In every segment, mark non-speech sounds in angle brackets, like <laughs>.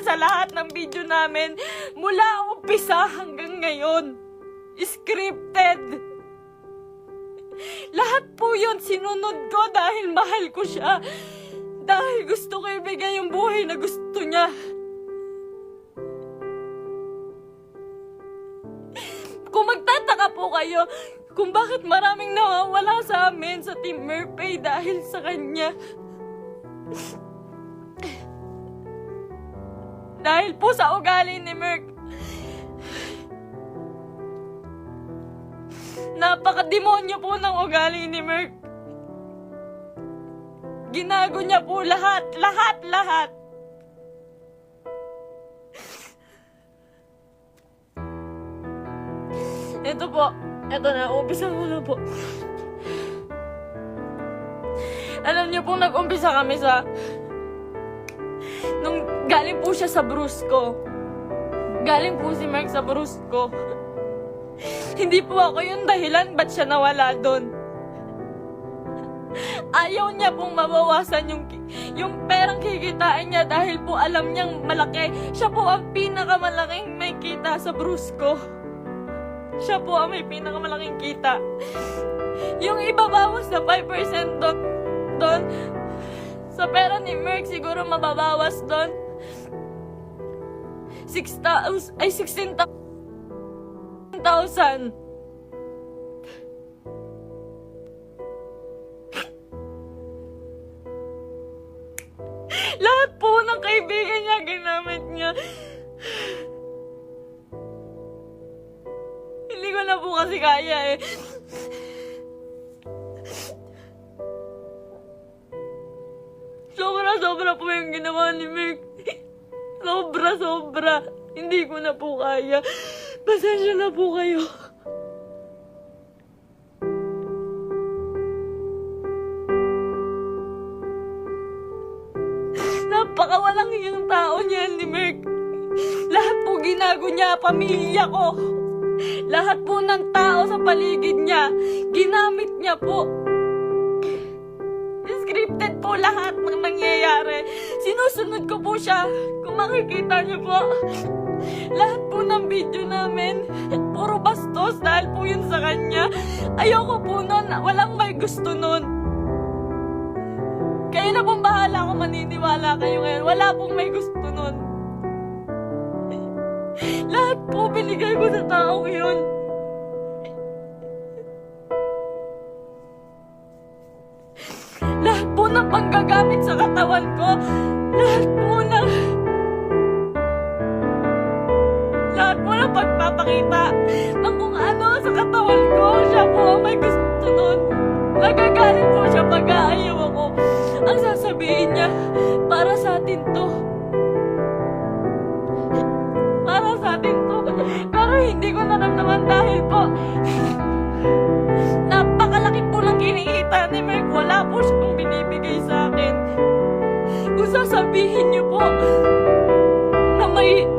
sa lahat ng video namin mula umpisa hanggang ngayon. Scripted. Lahat po yun sinunod ko dahil mahal ko siya. Dahil gusto ko ibigay yung buhay na gusto niya. Kung magtataka po kayo kung bakit maraming nawawala sa amin sa Team Merpay dahil sa kanya. Dahil po sa ugali ni Merc. Napakademonyo po ng ugali ni Merc. Ginago niya po lahat, lahat, lahat. Ito po, ito na, umpisa ko na po. Alam niyo po, nag-umpisa kami sa... Galing po siya sa Brusco. Galing po si Mark sa Brusco. Hindi po ako yung dahilan ba't siya nawala doon. Ayaw niya pong mabawasan yung, yung perang kikitain niya dahil po alam niyang malaki. Siya po ang pinakamalaking may kita sa Brusco. Siya po ang may pinakamalaking kita. Yung iba bawas na 5% doon, doon, sa pera ni Merck siguro mababawas doon. 6,000, ay 16,000. Lahat po ng kaibigan niya, ginamit niya. Hindi ko na po kasi kaya eh. Sobra, sobra po yung ginawa ni Mick. Sobra, sobra. Hindi ko na po kaya. Pasensya na po kayo. Napakawalang iyang tao niya ni Mick. Lahat po ginago niya, pamilya ko. Lahat po ng tao sa paligid niya, ginamit niya po. Scripted po lahat ng nangyayari. Sinusunod ko po siya. Makikita niyo po, lahat po ng video namin, puro bastos dahil po yun sa kanya. Ayoko po nun, walang may gusto nun. Kayo na pong bahala kung maniniwala kayo ngayon. Wala pong may gusto nun. Lahat po binigay ko sa taong yun. Lahat po ng panggagamit sa katawan ko. Lahat po pagpapakita ng kung ano sa katawan ko. Siya po ang may gusto nun. Nagagalit po siya pag aayaw ako. Ang sasabihin niya, para sa atin to. Para sa atin to. Pero hindi ko naramdaman dahil po, <laughs> napakalaki po ng kinikita ni Merck. Wala po siyang binibigay sa akin. Kung sasabihin niyo po na may,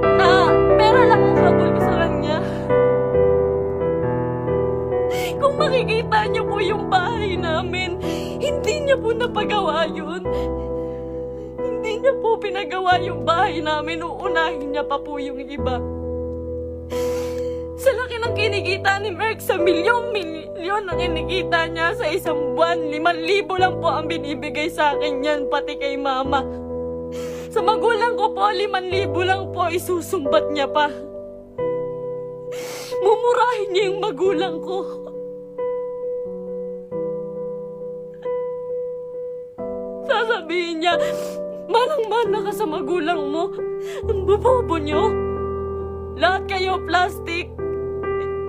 Kung makikita niyo po yung bahay namin, hindi niya po napagawa yun. Hindi niya po pinagawa yung bahay namin, uunahin niya pa po yung iba. Sa laki ng kinikita ni Merck, sa milyon-milyon ang kinikita niya sa isang buwan, liman libo lang po ang binibigay sa akin yan, pati kay mama. Sa magulang ko po, liman libo lang po, isusumbat niya pa. Mumurahin niya yung magulang ko. Sasabihin niya, manang-mana ka sa magulang mo. Ang bobobo niyo. Lahat kayo plastic.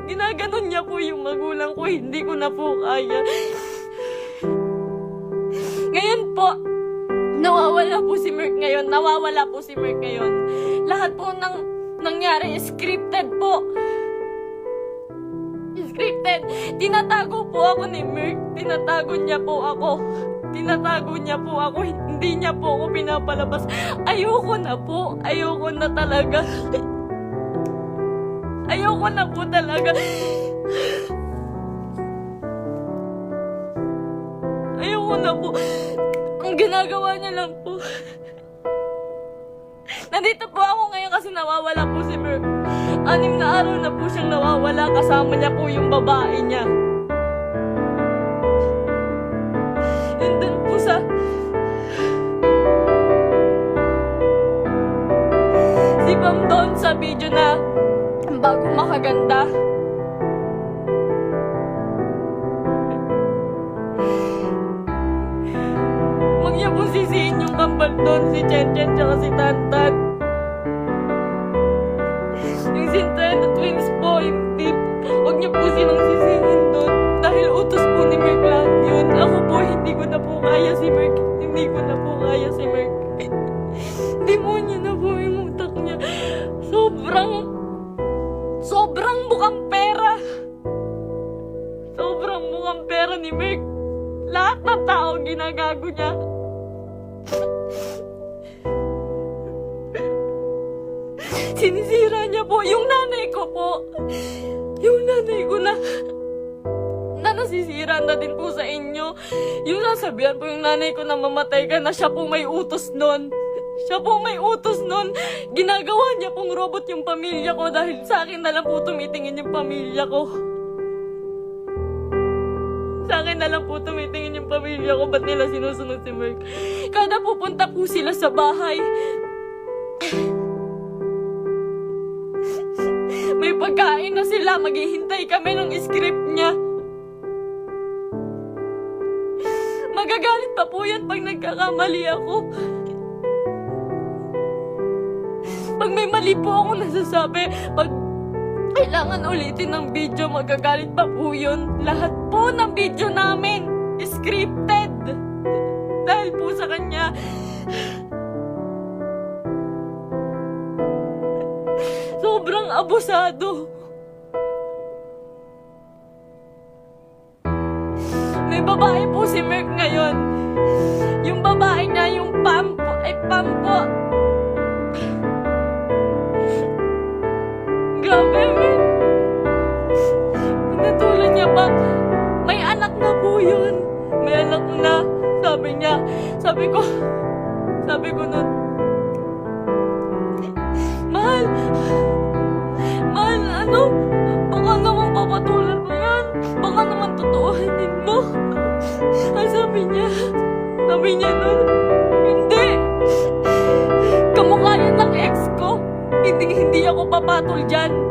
Ginaganon niya po yung magulang ko, hindi ko na po kaya. Ngayon po, nawawala po si Merck ngayon, nawawala po si Merck ngayon. Lahat po ng nangyari, scripted po. Scripted. Tinatago po ako ni Merck. Tinatago niya po ako. Tinatago niya po ako. Hindi niya po ako pinapalabas. Ayoko na po. Ayoko na talaga. Ayoko na po talaga. Ayoko na po. Ang ginagawa niya lang po. Nandito po ako ngayon kasi nawawala po si Merc. Anim na araw na po siyang nawawala. Kasama niya po yung babae niya. Sa video na bago makaganda. Huwag sisihin yung kambal doon, si Chen Chen tsaka si. Yung Sobrang mukhang pera ni Merk. Lahat ng tao ginagago niya. Sinisira niya po yung nanay ko po. Yung nanay ko na na nasisira na din po sa inyo. Yung sasabihan po yung nanay ko na mamatay ka na siya po may utos nun. Siya po may utos nun. Ginagawa niya pong robot yung pamilya ko dahil sa akin na lang po tumitingin yung pamilya ko. Sa akin na lang po tumitingin yung pamilya ko. Ba't nila sinusunod si Merk? Kada pupunta po sila sa bahay, may pagkain na sila. Maghihintay kami ng script niya. Magagalit pa po yan pag nagkakamali ako. Pag may mali po ako nasasabi, pag kailangan ulitin ng video, magagalit pa po yun. Lahat po ng video namin, scripted. <laughs> Dahil po sa kanya. <laughs> Sobrang abusado. May babae po si Merck ngayon. Yung babae niya, yung Pampo, ay Pampo. Pa, may anak na po yun. May anak na. Sabi niya, sabi ko, sabi ko nun, Mahal, mahal, ano? Baka naman papatulan mo yan. Baka naman totoohanin mo. Ang sabi niya, sabi niya nun, hindi. Kamukha yan ng ex ko. Hindi, hindi ako papatol dyan.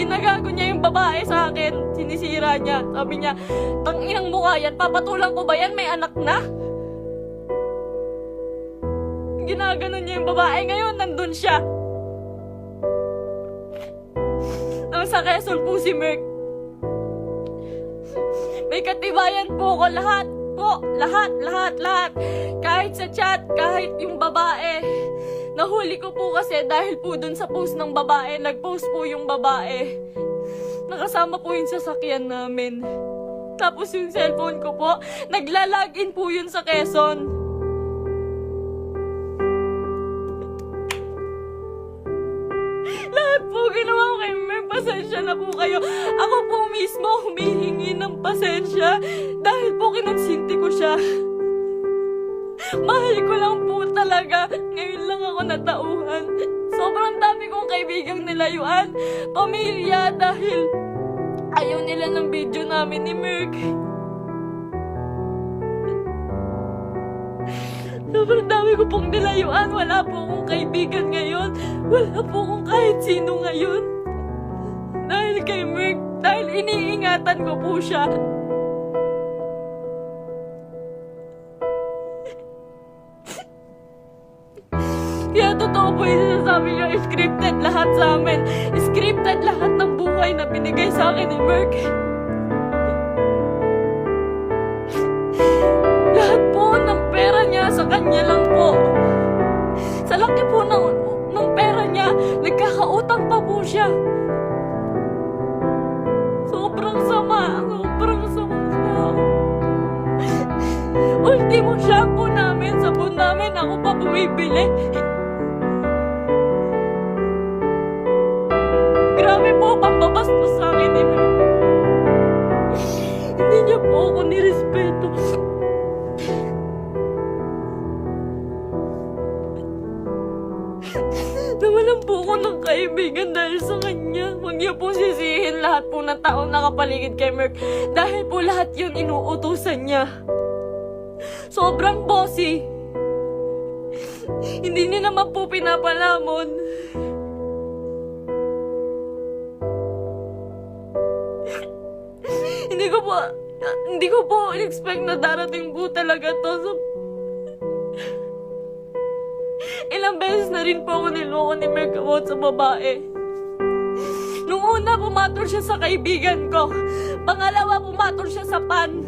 Ginagago niya yung babae sa akin. Sinisira niya. Sabi niya, tanginang mukha yan. Papatulan ko ba yan? May anak na? Ginaganon niya yung babae. Ngayon, nandun siya. Nang sa Quezon po si Merck. May katibayan po ko lahat po. Lahat, lahat, lahat. Kahit sa chat, kahit yung babae. Nahuli ko po kasi dahil po dun sa post ng babae, nag-post po yung babae. Nakasama po yung sasakyan namin. Tapos yung cellphone ko po, nagla-login po yun sa Quezon. Lahat po ginawa ko kay May pasensya na po kayo. Ako po mismo humihingi ng pasensya dahil po kinonsinti ko siya. Mahal ko lang po talaga. Ngayon lang ako natauhan. Sobrang dami kong kaibigang nilayuan. Pamilya dahil ayaw nila ng video namin ni Merck. Sobrang dami ko pong nilayuan. Wala po akong kaibigan ngayon. Wala po akong kahit sino ngayon. Dahil kay Merck. Dahil iniingatan ko po siya. Totoo po yung sinasabi niyo, scripted lahat sa amin. Scripted lahat ng buhay na binigay sa akin ni Merck. Lahat po ng pera niya sa kanya lang po. Sa laki po ng, ng pera niya, nagkakautang pa po siya. Sobrang sama, sobrang sama tao. Ultimo shampoo namin, sabon namin, ako pa bumibili. Po, pambabastos sa akin eh. Hindi niya po ako nirespeto. Nawalan po ako ng kaibigan dahil sa kanya. Huwag niyo po sisihin lahat po ng taong nakapaligid kay Merck. Dahil po lahat yun inuutusan niya. Sobrang bossy. Hindi niya naman po pinapalamon. Ko po, hindi ko po expect na darating po talaga to. So, Ilang beses na rin po ako niloko ni Merck about sa babae. Nung una, pumatol siya sa kaibigan ko. Pangalawa, pumatol siya sa pan.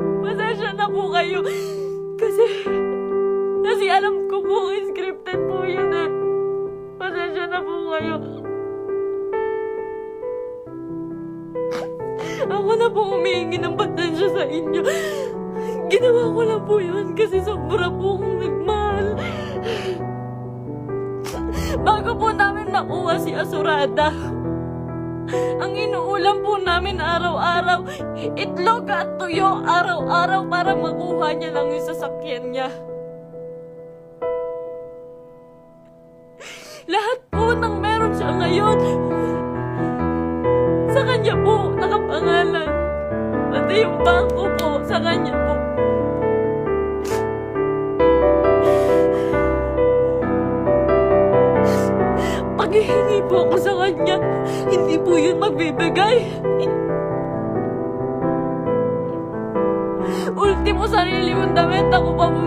Pasensya na po kayo. Kasi, kasi alam ko po, scripted po yun eh. Pasensya na po kayo. Ako na po humihingi ng pasensya sa inyo. Ginawa ko lang po yun kasi sobra po akong nagmahal. Bago po namin nakuha si Asurada, ang inuulam po namin araw-araw, itlog at tuyo araw-araw para makuha niya lang yung sasakyan niya.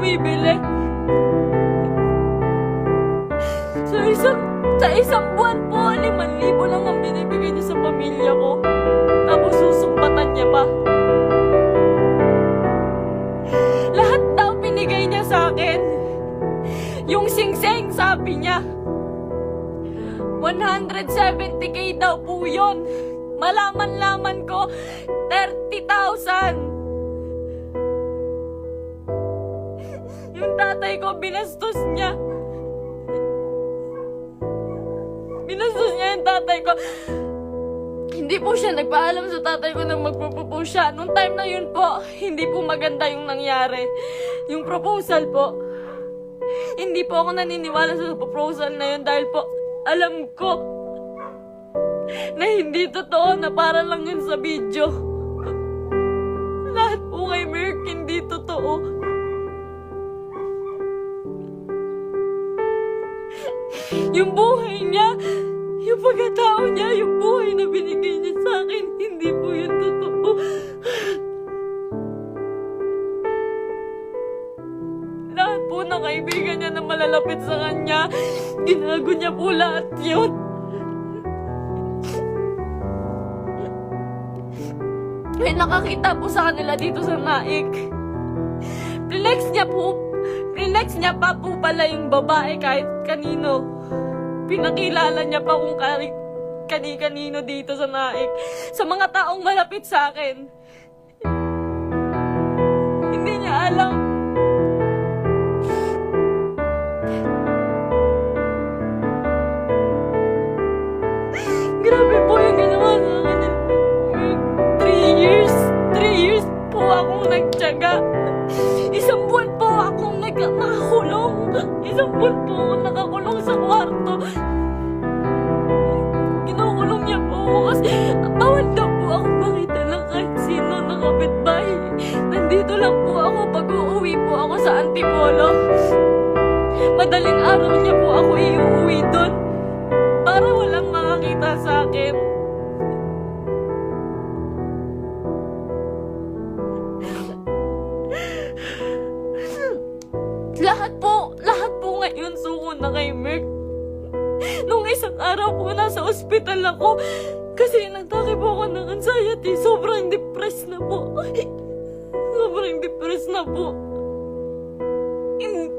Bumibili. Sa isang, sa isang buwan po, liman libo lang ang binibigay niya sa pamilya ko. Tapos susumpatan niya pa. Lahat daw binigay niya sa akin. Yung sing-sing, sabi niya. 170k daw po yun. Malaman-laman ko, 30,000. Tatay ko, binastos niya. Binastos niya yung tatay ko. Hindi po siya nagpaalam sa tatay ko na magpropose siya. Nung time na yun po, hindi po maganda yung nangyari. Yung proposal po. Hindi po ako naniniwala sa proposal na yun dahil po alam ko na hindi totoo na para lang yun sa video. Lahat po kay Merck hindi totoo. Yung buhay niya, yung pagkatao niya, yung buhay na binigay niya sa akin, hindi po yun totoo. Lahat po ng kaibigan niya na malalapit sa kanya, ginago niya po lahat yun. May nakakita po sa kanila dito sa naik. Flex niya po, flex niya pa po pala yung babae kahit kanino. Pinakilala niya pa kung kani, kani-kanino dito sa naik. Sa mga taong malapit sa akin. Hindi niya alam. Grabe po yung ginawa sa akin. Three years, three years po akong nagtyaga. Isang buwan po akong nag nakakulong. Isang buwan po akong nakakulong kwarto. Kinukulong niya po ako kasi bawal daw po ako makita ng kahit sino na kapitbahay. Nandito lang po ako pag uuwi po ako sa Antipolo. Madaling araw niya po ako iuwi doon para walang makakita sa akin. Isang araw po nasa ospital ako kasi nagtake po ako ng anxiety. Sobrang depressed na po. Sobrang depressed na po. Hin-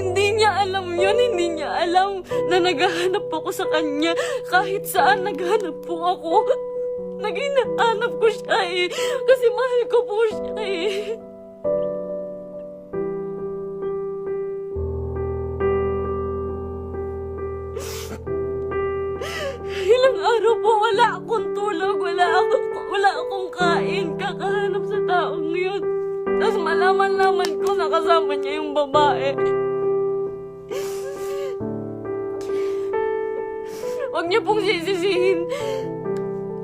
Hindi niya alam yun. Hindi niya alam na naghahanap ako sa kanya. Kahit saan naghanap po ako. Naginahanap ko siya eh. Kasi mahal ko po siya eh. Wala akong kain, kakahanap sa taong yun. Tapos malaman-laman ko nakasama niya yung babae. Huwag niyo pong sisisihin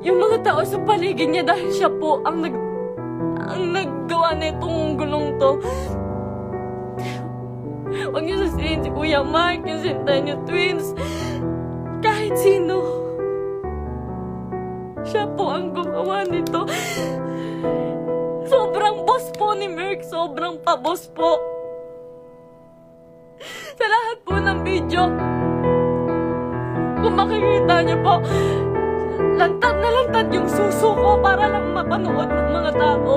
yung mga tao sa paligid niya dahil siya po ang nag ang naggawa nitong gulong to. Huwag niyo sasilihin si Kuya Mark, yung sinta twins, kahit sino. Siya po ang gumawa nito. Sobrang boss po ni Merck. Sobrang pa-boss po. Sa lahat po ng video, kung makikita niyo po, lantad na lantad yung suso ko para lang mapanood ng mga tao.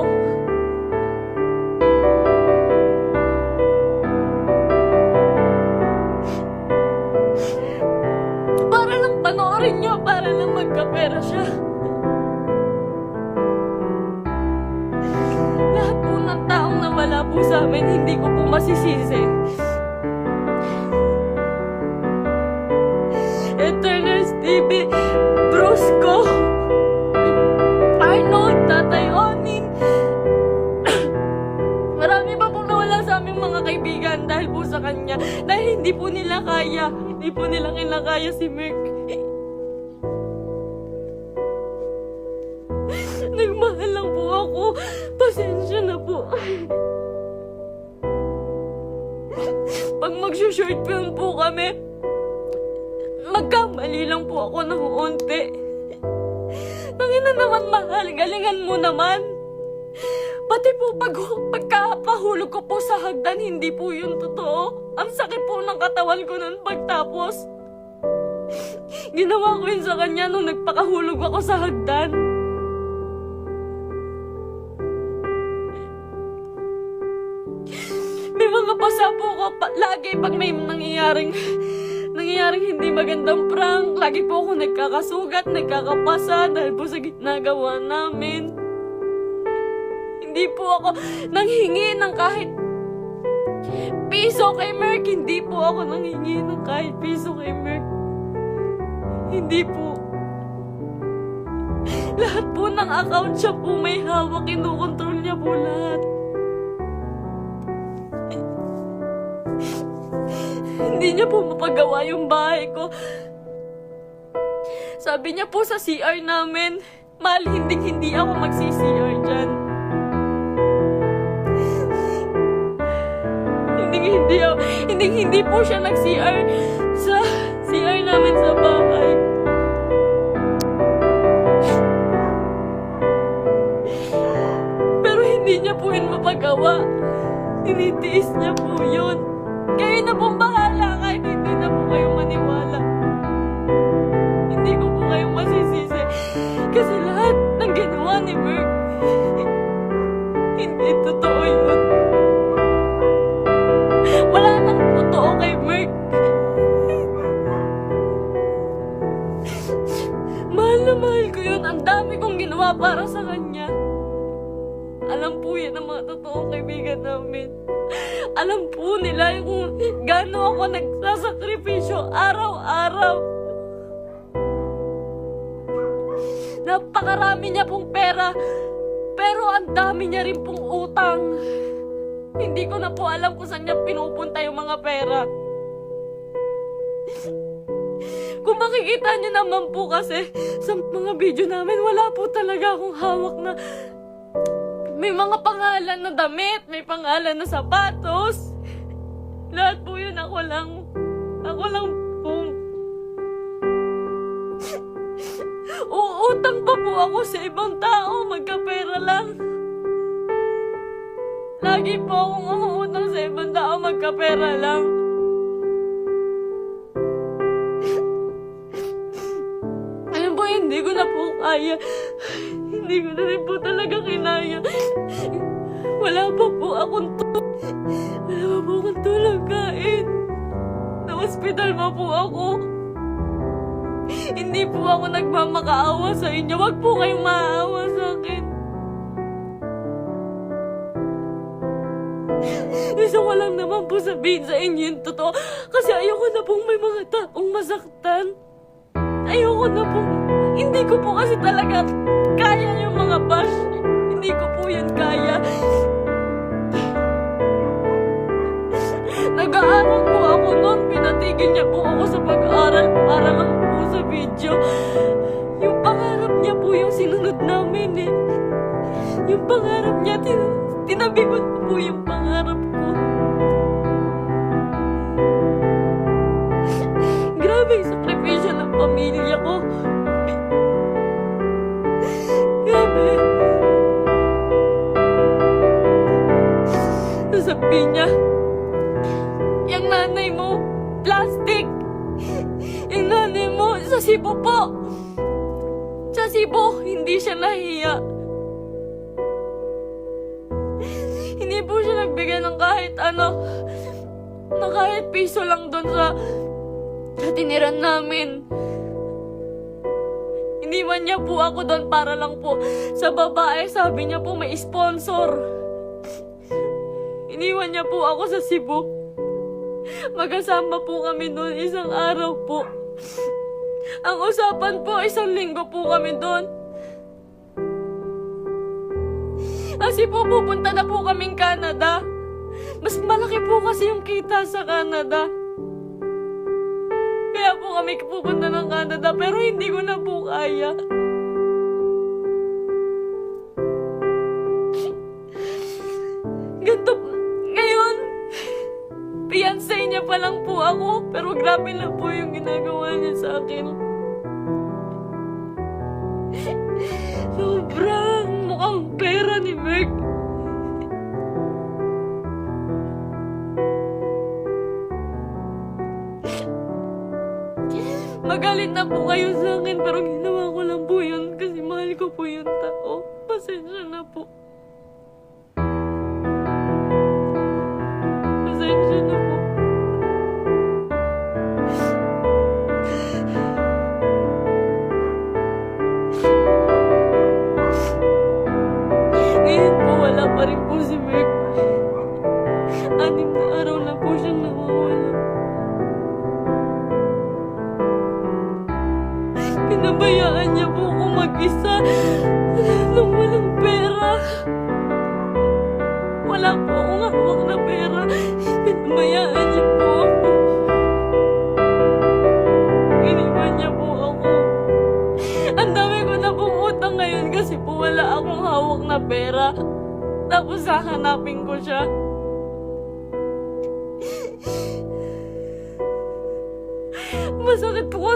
Para lang panoorin niyo, para lang magkapera siya. Nawala po sa amin, hindi ko po masisisi. Eternals TV, Brusco, Arnold, Tatay Onin. Marami pa pong nawala sa aming mga kaibigan dahil po sa kanya. Dahil hindi po nila kaya. Hindi po nila kinakaya si Merc. Pag, pagkapahulog ko po sa hagdan, hindi po yun totoo. Ang sakit po ng katawan ko nun pagtapos. <laughs> Ginawa ko yun sa kanya nung nagpakahulog ako sa hagdan. <laughs> May mga pasapo ko pa, lagi pag may nangyayaring nangyayaring hindi magandang prank. Lagi po ako nagkakasugat, nagkakapasa dahil po sa ginagawa namin. Hindi po ako nanghingi ng kahit piso kay Merck. Hindi po ako nanghingi ng kahit piso kay Merck. Hindi po. Lahat po ng account siya po may hawak. Kinukontrol niya po lahat. Hindi niya po mapagawa yung bahay ko. Sabi niya po sa CR namin, mahal hindi hindi ako magsi-CR dyan. Hindi ako, hindi hindi po siya nag-CR sa CR namin sa bahay. Pero hindi niya po yun mapagawa. Tinitiis niya po yun. Kayo na pong bahala kahit hindi na po kayo maniwala. Hindi ko po kayo masisisi. Kasi lahat ng ginawa ni Merck, hindi totoo yun. Mahal na mahal ko yun. Ang dami kong ginawa para sa kanya. Alam po yan ng mga totoong kaibigan namin. Alam po nila kung gaano ako nagsasakripisyo araw-araw. Napakarami niya pong pera, pero ang dami niya rin pong utang. Hindi ko na po alam kung saan niya pinupunta yung mga pera. Kung makikita niyo naman po kasi sa mga video namin, wala po talaga akong hawak na may mga pangalan na damit, may pangalan na sapatos. Lahat po yun ako lang. Ako lang po. Uutang pa po ako sa ibang tao, magkapera lang. Lagi po akong umuutang sa ibang tao, magkapera lang. Kaya. Hindi ko na rin po talaga kinaya. Wala pa po akong tulog. Wala pa po akong tulog kain. Na-hospital pa po ako. Hindi po ako nagmamakaawa sa inyo. Huwag po kayong maawa sa akin. Gusto ko lang naman po sabihin sa inyo yung totoo. Kasi ayoko na pong may mga taong masaktan. Ayoko na po. Hindi ko po kasi talaga kaya yung mga bash. Hindi ko po yan kaya. Nag-aaral po ako noon. Pinatigil niya po ako sa pag-aaral para lang po sa video. Yung pangarap niya po yung sinunod namin eh. Yung pangarap niya, tin tinabi ko po yung pangarap ko. Pamilya ko. Grabe. Sasabihin niya, yung nanay mo, plastic. Yung nanay mo, sa Cebu po. Sa Cebu, hindi siya nahiya. Hindi po siya nagbigay ng kahit ano, na kahit piso lang doon sa, sa tiniran namin. Iniwan niya po ako doon para lang po sa babae. Sabi niya po may sponsor. Iniwan niya po ako sa Cebu. Magkasama po kami doon isang araw po. Ang usapan po, isang linggo po kami doon. Kasi po pupunta na po kaming Canada. Mas malaki po kasi yung kita sa Canada. Kaya po kami pupunta ng Canada pero hindi ko na po kaya. Ganto, ngayon, fiancé niya pa lang po ako, pero grabe na po yung ginagawa niya sa akin. Sobrang mukhang pera ni Meg. Magalit na po kayo sa akin, pero ginawa ko lang po yun kasi mahal ko po yung tao. Pasensya na po.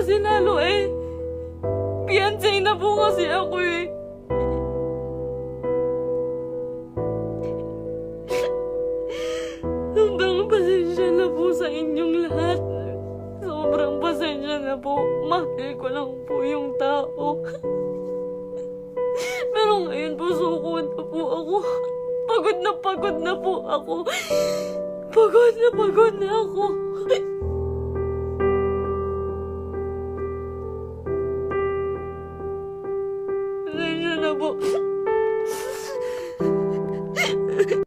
Kasi lalo eh. Fiancé na po kasi ako eh.